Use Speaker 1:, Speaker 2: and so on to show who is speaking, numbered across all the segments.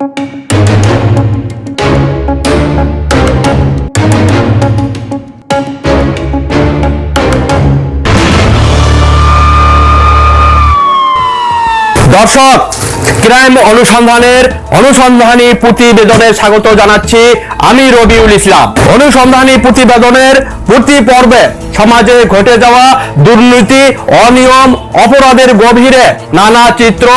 Speaker 1: দর্শক, ক্রাইম অনুসন্ধানের অনুসন্ধানী প্রতিবেদনে স্বাগত জানাচ্ছি আমি রবিউল ইসলাম। অনুসন্ধানী প্রতিবেদনের প্রতি পর্বে সমাজে ঘটে যাওয়া দুর্নীতি, অনিয়ম, অপরাধের গভীরে নানা চিত্র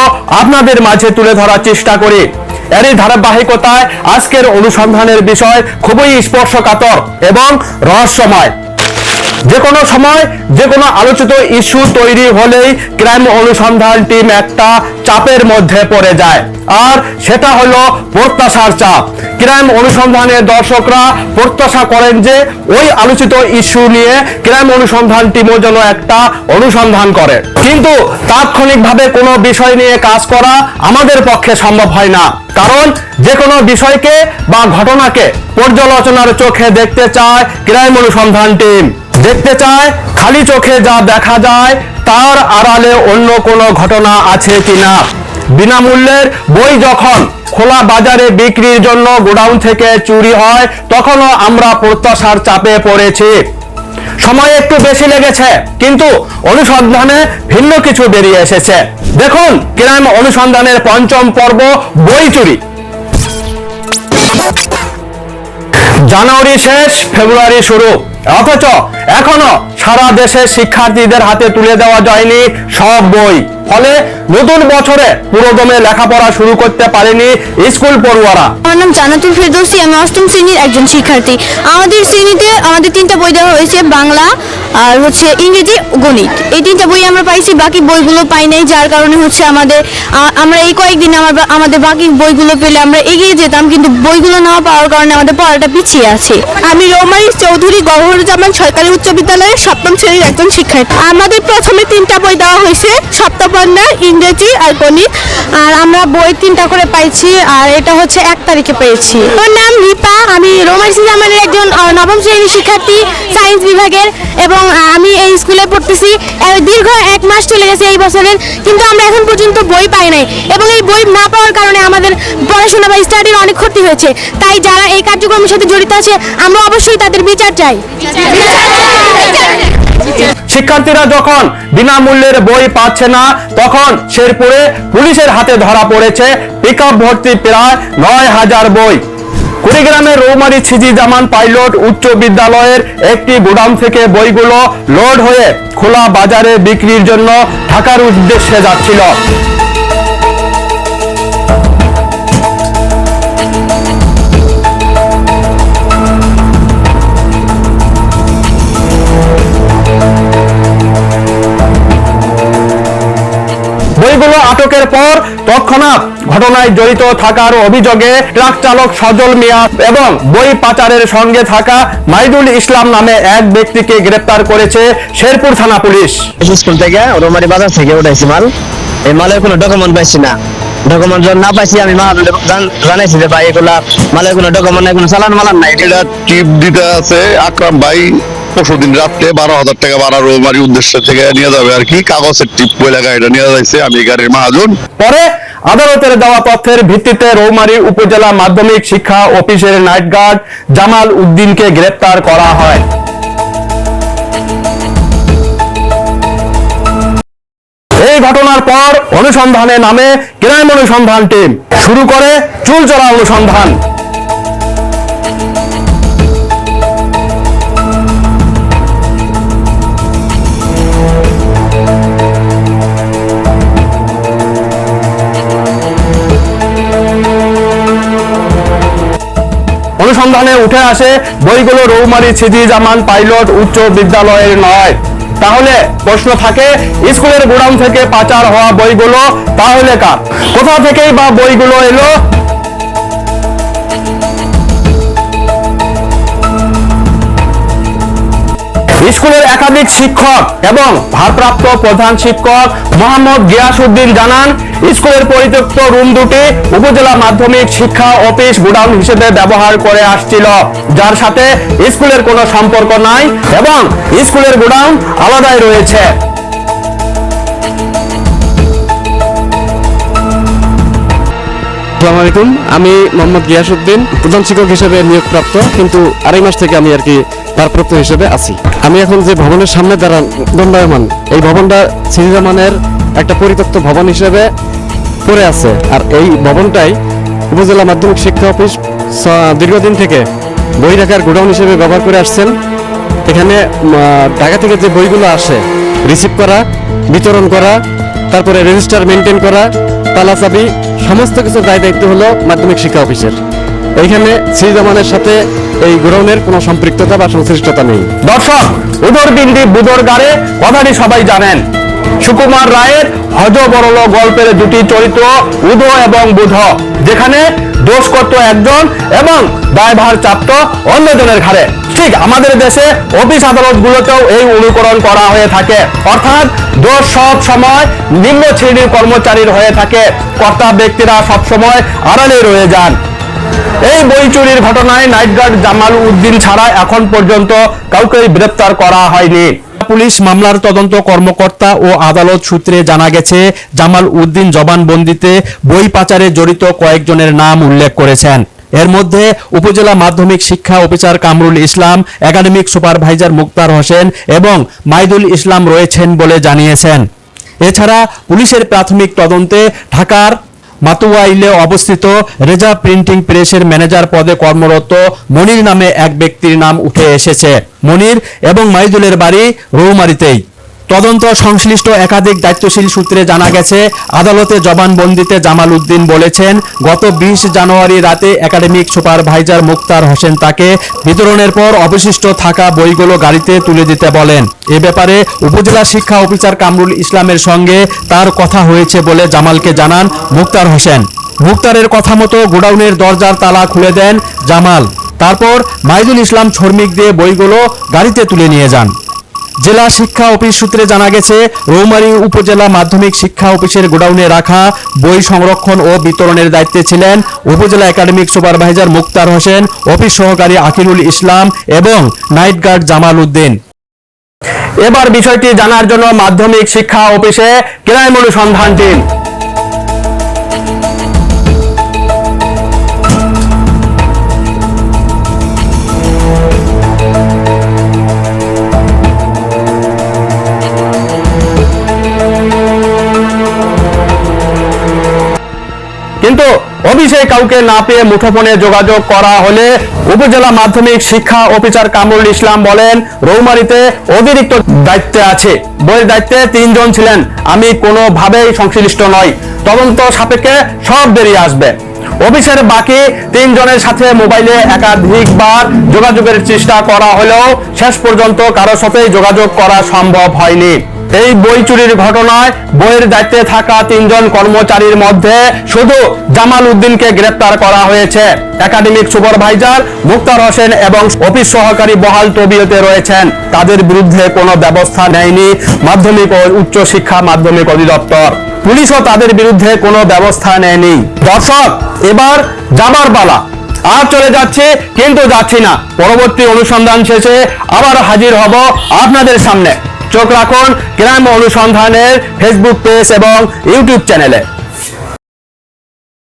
Speaker 1: আপনাদের মাঝে তুলে ধরার চেষ্টা করি। এরই ধারাবাহিকতায় আজকের অনুসন্ধানের বিষয় খুবই স্পর্শকাতর এবং রহস্যময়। যে কোনো সময় যে কোনো আলোচিত ইস্যু তৈরি হলেই ক্রাইম অনুসন্ধান টিম একটা চাপের মধ্যে পড়ে যায়। আর সেটা হলো প্রত্যাশার চাপ। ক্রাইম অনুসন্ধানের দর্শকরা প্রত্যাশা করেন যে ওই আলোচিত ইস্যু নিয়ে ক্রাইম অনুসন্ধান টিমও যেন একটা অনুসন্ধান করে। কিন্তু তাৎক্ষণিকভাবে কোনো বিষয় নিয়ে কাজ করা আমাদের পক্ষে সম্ভব হয় না। কারণ যে কোনো বিষয়কে বা ঘটনাকে পর্যালোচনার চোখে দেখতে চায় ক্রাইম অনুসন্ধান টিম। দেখতে চায়, খালি চোখে যা দেখা যায়, তার আড়ালে অন্য কোনো ঘটনা আছে কিনা। বিনামূল্যের বই যখন খোলা বাজারে বিক্রির জন্য গোডাউন থেকে চুরি হয়, তখনও আমরা প্রত্যাশার চাপে পড়েছি। সময় একটু বেশি লেগেছে, কিন্তু অনুসন্ধানে ভিন্ন কিছু বেরিয়ে এসেছে। দেখুন ক্রাইম অনুসন্ধানের পঞ্চম পর্ব, বই চুরি। জানুয়ারি শেষ, ফেব্রুয়ারি শুরু। অথচ এখনও সারা দেশের শিক্ষার্থীদের হাতে তুলে দেওয়া যায়নি সব বই। ফলে নতুন বছরে পুরোদমে লেখাপড়া শুরু করতে পারেনি স্কুল পড়ুয়ারা।
Speaker 2: আমার নাম জানাতুল ফেরদৌসি, আমি অষ্টম শ্রেণির একজন শিক্ষার্থী। আমাদের শ্রেণীতে আমাদের তিনটা বই দেওয়া হয়েছে, বাংলা আর হচ্ছে ইংরেজি গণিত। এই তিনটা বই আমরা পাইছি, বাকি বইগুলো পাই নাই, যার কারণে হচ্ছে আমাদের আমরা এই কয়েকদিন আমার আমাদের বাকি বইগুলো পেলে আমরা এগিয়ে যেতাম, কিন্তু বইগুলো না পাওয়ার কারণে আমাদের পড়াটা পিছিয়ে আছে। আমি রৌমারি চৌধুরী গভরুজ্জামান সরকারি উচ্চ বিদ্যালয়ের সপ্তম শ্রেণির একজন শিক্ষার্থী। আমাদের প্রথমে তিনটা বই দেওয়া হয়েছে সপ্তপর্ণা ইংরেজি আর গণিত। আর আমরা বই তিনটা করে পাইছি, আর এটা হচ্ছে এক তারিখে পেয়েছি। আমার নাম রিপা, আমি রোমারি জামানের একজন নবম শ্রেণির শিক্ষার্থী, সায়েন্স বিভাগের, এবং আমি এই স্কুলে পড়তেছি দীর্ঘ এক মাস চলে গেছে এই বছরের, কিন্তু আমরা এখন পর্যন্ত বই পাই নাই। এবং এই বই না পাওয়ার কারণে আমাদের পড়াশোনা বা স্টাডির অনেক ক্ষতি হয়েছে। তাই যারা এই কার্যক্রমের সাথে জড়িত আছে, আমরা অবশ্যই তাদের বিচার চাই।
Speaker 1: শিক্ষার্থীরা যখন বিনামূল্যের বই পাচ্ছে না, তখন শেরপুরে পুলিশের হাতে ধরা পড়েছে পিক ভর্তি প্রায় নয় হাজার বই। কুড়িগ্রামের রৌমারি ছিজি জামান পাইলট উচ্চ বিদ্যালয়ের একটি গোদাম থেকে বইগুলো লোড হয়ে খোলা বাজারে বিক্রির জন্য ঢাকার উদ্দেশ্যে যাচ্ছিল। বইগুলো আটকের পর তৎক্ষণাৎ ঘটনায় জড়িত থাকার অভিযোগে ট্রাক চালক সজল মিয়া এবং বই পাচারের সঙ্গে থাকা মাইদুল ইসলাম নামে এক ব্যক্তিকে গ্রেপ্তার করেছে শেরপুর থানা পুলিশ।
Speaker 3: স্কুল থেকে রোমারি বাজার থেকে উঠাইছি মাল। এই মালের কোনো ডকুমেন্ট পাইছি না। ডকুমেন্ট যখন না পাইছি আমি জানাইছি যে ভাই এগুলা মালের কোনো ডকুমেন্ট নাই কোনো চালান মালান নাই।
Speaker 4: এটা টিপ দিতে আছে আকরাম ভাই। পরশু দিন রাত্রে বারো হাজার টাকা ভাড়া রোমারি উদ্দেশ্য থেকে নিয়ে যাবে আর কি, কাগজের টিপ নিয়ে যাইছে, আমি গাড়ির
Speaker 1: পরে আদালতের দেওয়া তথ্যের ভিত্তিতে রৌমারী উপজেলা মাধ্যমিক শিক্ষা অফিসের নাইট গার্ড জামাল উদ্দিনকে গ্রেপ্তার করা হয়। এই ঘটনার পর অনুসন্ধানে নামে ক্রাইম অনুসন্ধান টিম। শুরু করে চুলচলা অনুসন্ধান। অনুসন্ধানে উঠে আসে, বইগুলো রৌমারি ছিদি জামান, পাইলট, উচ্চ বিদ্যালয়ের নয়। তাহলে প্রশ্ন থাকে, স্কুলের গোডাউন থেকে পাচার হওয়া বইগুলো তাহলে কার? কোথা থেকেই বা বইগুলো এলো? স্কুলের একাধিক শিক্ষক এবং ভারপ্রাপ্ত প্রধান শিক্ষক মোহাম্মদ গিয়াসউদ্দিন জানান, স্কুলের পরিত্যক্ত রুম দুটি উপজেলা মাধ্যমিক শিক্ষা অফিস গোডাউন হিসেবে ব্যবহার করে আসছিল। যার সাথে স্কুলের কোনো সম্পর্ক নাই এবং স্কুলের গোডাউন আলাদাই রয়েছে।
Speaker 5: আসসালামু আলাইকুম। আমি মোহাম্মদ গিয়াসউদ্দিন, প্রধান শিক্ষক হিসেবে নিয়োগপ্রাপ্ত। কিন্তু আড়াই মাস থেকে আমি আর কি ভারপ্রাপ্ত হিসেবে আছি। আমি এখন যে ভবনের সামনে দাঁড়ান, দণ্ডায়মান, এই ভবনটা সিরিজামানের একটা পরিত্যক্ত ভবন হিসেবে পড়ে আছে। আর এই ভবনটাই উপজেলা মাধ্যমিক শিক্ষা অফিস দীর্ঘদিন থেকে বই রাখার গোডাউন হিসেবে ব্যবহার করে আসছেন। এখানে ঢাকা থেকে যে বইগুলো আসে, রিসিভ করা, বিতরণ করা, তারপরে রেজিস্টার মেনটেন করা, তালা চাবি, সমস্ত কিছু দায় দায়িত্ব হলো মাধ্যমিক শিক্ষা অফিসের। এইখানে শ্রীজামানের সাথে এই গ্রহণের কোনো সম্পৃক্ততা বা সংশ্লিষ্টতা নেই।
Speaker 1: দর্শক, উদর বিন্দি বুদর গাড়ে, কথাটি সবাই জানেন। সুকুমার রায়ের হজ বরল গল্পের দুটি চরিত্র উদ এবং বুধ, যেখানে দোষ করত একজন এবং দায়ভার চাপ্ত অন্যজনের ঘাড়ে। ঠিক আমাদের দেশে অফিস আদালতগুলোতেও এই অনুকরণ করা হয়ে থাকে। অর্থাৎ দোষ সব সময় নিম্ন শ্রেণির কর্মচারীর হয়ে থাকে। কর্তা ব্যক্তিরা সব সময় আড়ালে রয়ে যান। এই বই চুরির ঘটনায় নাইট গার্ড জামাল উদ্দিন ছাড়া এখন পর্যন্ত কাউকে গ্রেপ্তার করা হয়নি। পুলিশ মামলার তদন্ত কর্মকর্তা ও আদালত সূত্রে জানা গেছে, জামাল উদ্দিন জবানবন্দিতে বই পাচারে জড়িত কয়েকজনের নাম উল্লেখ করেছেন। এর মধ্যে উপজেলা মাধ্যমিক শিক্ষা officer Kamrul Islam, academic supervisor Mukhtar Hossain এবং মাইদুল ইসলাম রয়েছেন বলে জানিয়েছেন। এছাড়া পুলিশের প্রাথমিক তদন্তে ঢাকার মাতুয়াইলে অবস্থিত রেজা প্রিন্টিং প্রেসের ম্যানেজার পদে কর্মরত মনির নামে এক ব্যক্তির নাম উঠে এসেছে। মনির এবং মাইদুলের বাড়ি রৌমারিতেই। তদন্ত সংশ্লিষ্ট একাধিক দায়িত্বশীল সূত্রে জানা গেছে, আদালতে জবানবন্দিতে জামাল উদ্দিন বলেছেন, গত বিশ জানুয়ারি রাতে একাডেমিক সুপারভাইজার মুক্তার হোসেন তাকে বিতরণের পর অবশিষ্ট থাকা বইগুলো গাড়িতে তুলে দিতে বলেন। এ ব্যাপারে উপজেলা শিক্ষা অফিসার কামরুল ইসলামের সঙ্গে তার কথা হয়েছে বলে জামালকে জানান মুক্তার হোসেন। মুক্তারের কথা মতো গোডাউনের দরজার তালা খুলে দেন জামাল। তারপর মাইদুল ইসলাম শর্মিক দিয়ে বইগুলো গাড়িতে তুলে নিয়ে যান। জেলা শিক্ষা অফিস সূত্রে জানা গেছে, রৌমারী উপজেলা মাধ্যমিক শিক্ষা অফিসের গোডাউনে রাখা বই সংরক্ষণ ও বিতরণের দায়িত্বে ছিলেন উপজেলা academic supervisor Mukhtar Hossain, office সহকারী আকিরুল ইসলাম এবং নাইট গার্ড জামাল উদ্দিন। এবার বিষয়টি জানার জন্য মাধ্যমিক শিক্ষা অফিসে ক্রাইম অনুসন্ধান টিম। কিন্তু অফিসে কাউকে না পেয়ে মুঠোফোনে যোগাযোগ করা হলে উপজেলা মাধ্যমিক শিক্ষা অফিসার কামরুল ইসলাম বলেন, রৌমারিতে অতিরিক্ত দায়িত্বে আছে। বইয়ের দায়িত্বে তিনজন ছিলেন। আমি কোনোভাবেই সংশ্লিষ্ট নই। তদন্ত সাপেক্ষে সব বেরিয়ে আসবে। অফিসের বাকি তিনজনের সাথে মোবাইলে একাধিকবার যোগাযোগের চেষ্টা করা হলেও শেষ পর্যন্ত কারোর সাথেই যোগাযোগ করা সম্ভব হয়নি। এই বই চুরির ঘটনায় বইয়ের দায়িত্বে থাকা তিনজন কর্মচারীর মধ্যে শুধু জামাল উদ্দিনকে গ্রেপ্তার করা হয়েছে। একাডেমিক সুপারভাইজার মুক্তার হোসেন এবং অফিস সহকারী বহাল তবিয়তে রয়েছেন। তাদের বিরুদ্ধে কোনো ব্যবস্থা নেয়নি মাধ্যমিক ও উচ্চ শিক্ষা মাধ্যমিক অধিদপ্তর। পুলিশও তাদের বিরুদ্ধে কোনো ব্যবস্থা নেয়নি। দর্শক, এবার যাবার পালা। আর চলে যাচ্ছে, কিন্তু যাচ্ছি না। পরবর্তী অনুসন্ধান শেষে আবার হাজির হব আপনাদের সামনে। চোখ রাখুন গ্রাম অনুসন্ধানের ফেসবুক পেজ এবং ইউটিউব চ্যানেলে